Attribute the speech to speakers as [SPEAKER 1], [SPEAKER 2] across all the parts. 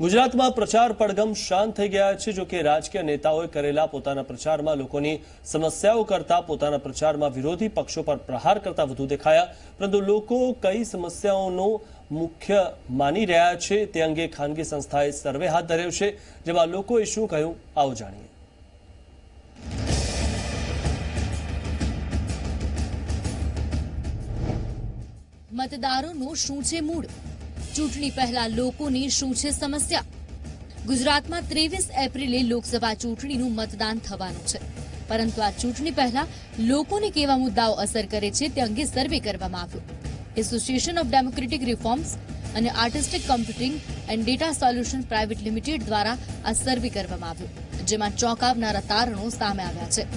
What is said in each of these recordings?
[SPEAKER 1] ગુજરાતમાં પ્રચાર પડગમ શાંત થઈ ગયા છે, જો કે રાજકીય નેતાઓએ કરેલા પોતાના પ્રચારમાં લોકોની સમસ્યાઓ કરતા પોતાના પ્રચારમાં વિરોધી પક્ષો પર પ્રહાર કરતા વધુ દેખાયા. પરંતુ લોકો કઈ સમસ્યાઓનો મુખ્ય માની રહ્યા છે તે અંગે ખાનગી સંસ્થાએ સર્વે હાથ ધર્યો છે, જેમાં લોકોએ શું કહ્યું આવો જાણીએ.
[SPEAKER 2] મતદારોનું શું છે મૂડ? ચૂંટણી પહેલા લોકોની શું છે સમસ્યા? ગુજરાતમાં ત્રેવીસ એપ્રિલે લોકસભા ચૂંટણીનું મતદાન થવાનું છે. પરંતુ આ ચૂંટણી પહેલા લોકોને કેવા મુદ્દાઓ અસર કરે છે તે અંગે સર્વે કરવામાં આવ્યો. એસોસિએશન ઓફ ડેમોક્રેટિક રિફોર્મ્સ અને artistic computing and data solution private limited દ્વારા આ સર્વે કરવામાં આવ્યો, જેમાં ચોંકાવનારા તારણો સામે આવ્યા છે.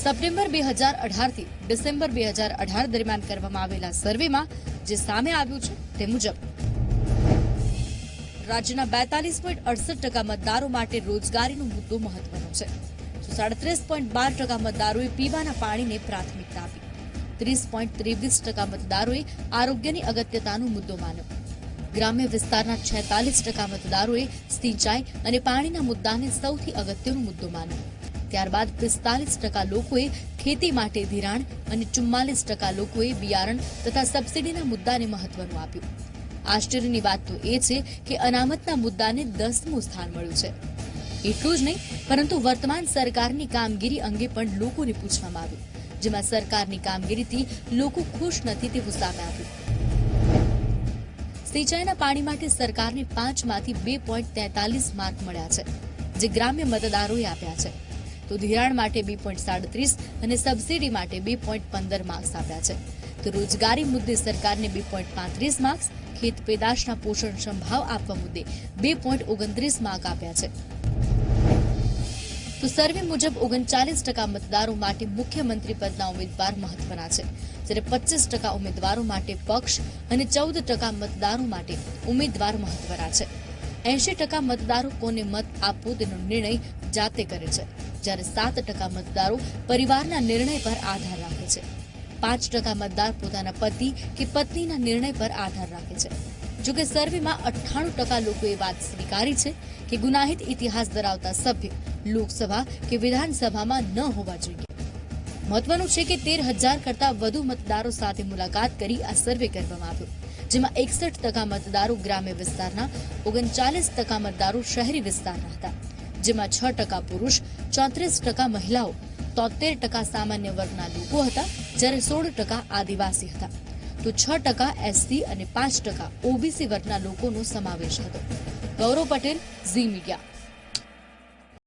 [SPEAKER 2] સપ્ટેમ્બર બે હજાર અઢારથી ડિસેમ્બર બે હજાર અઢાર દરમિયાન કરવામાં આવેલા સર્વેમાં જે સામે આવ્યું છે તે મુજબ રાજ્યના બેતાલીસ પોઈન્ટ અડસઠ ટકા મતદારો માટે રોજગારીનો મુદ્દો મહત્વનો છે. સાડત્રીસ પોઈન્ટ બાર ટકા મતદારોએ પીવાના પાણીને પ્રાથમિકતા આપી. ત્રીસ પોઈન્ટ ત્રેવીસ ટકા મતદારોએ આરોગ્યની અગત્યતાનો મુદ્દો માન્યો. ગ્રામ્ય વિસ્તારના છેતાલીસ ટકા મતદારોએ સિંચાઈ અને પાણીના મુદ્દાને સૌથી અગત્યનો મુદ્દો માન્યો. ત્યારબાદ પિસ્તાલીસ ટકા લોકોએ ખેતી માટે ધિરાણ અને ચુમ્માલીસ ટકા લોકોએ બિયારણ તથા સબસિડીના મુદ્દાને મહત્વનું આપ્યું. આશ્ચર્યની વાત તો એ છે કે અનામતના મુદ્દાને દસમું સ્થાન મળ્યું છે. એટલું જ નહીં, પરંતુ વર્તમાન સરકારની કામગીરી અંગે પણ લોકોને પૂછવામાં આવ્યું, જેમાં સરકારની કામગીરીથી લોકો ખુશ નથી તેવું સામે આવ્યું. સિંચાઈના પાણી માટે સરકારને પાંચમાંથી બે પોઈન્ટ તેતાલીસ માર્ક મળ્યા છે, જે ગ્રામ્ય મતદારોએ આપ્યા છે. તો ધિરાણ માટે બે પોઈન્ટ સાડત્રીસ અને સબસિડી માટે બે પોઈન્ટ પંદર માર્ક્સ આપ્યા છે. તો રોજગારી મુદ્દે સરકારને બે પોઈન્ટ પાંત્રીસ માર્ક્સ ખેત પેદાશના પોષણ સંભાવ આપવા મુદ્દે બે પોઈન્ટ ઓગણત્રીસ માર્ક આપ્યા છે. તો સર્વે મુજબ ઓગણચાલીસ ટકા મતદારો માટે મુખ્યમંત્રી પદના ઉમેદવાર મહત્વના છે. જ્યારે પચીસ ટકા ઉમેદવારો માટે પક્ષ અને ચૌદ ટકા મતદારો માટે ઉમેદવાર મહત્વના છે. એંશી ટકા મતદારો કોને મત આપવો તેનો નિર્ણય જાતે કરે છે. જ્યારે સાત ટકા મતદારો પરિવારના નિર્ણય પર આધાર રાખે છે. પાંચ ટકા મતદાર પોતાના પતિ કે પત્નીના નિર્ણય પર આધાર રાખે છે. જોકે સર્વેમાં અઠ્ઠાણું ટકા લોકોએ વાત સ્વીકારી છે કે ગુનાહિત ઇતિહાસ ધરાવતા સભ્ય લોકસભા કે વિધાનસભામાં ન હોવા જોઈએ. મહત્વનું છે કે તેર હજાર કરતા વધુ મતદારો સાથે મુલાકાત કરી આ સર્વે કરવામાં આવ્યો, જેમાં એકસઠ ટકા મતદારો ગ્રામ્ય વિસ્તારના, ઓગણચાલીસ ટકા મતદારો શહેરી વિસ્તારના હતા, જેમાં છ ટકા પુરુષ, ચોત્રીસ ટકા મહિલાઓ તોતેર ટકા સામાન્ય વર્ગના લોકો હતા, જ્યારે સોળ ટકા આદિવાસી હતા. તો છ ટકા એસસી અને પાંચ ટકા ઓબીસી વર્ગના લોકોનો સમાવેશ હતો. ગૌરવ પટેલ, ઝી મીડિયા.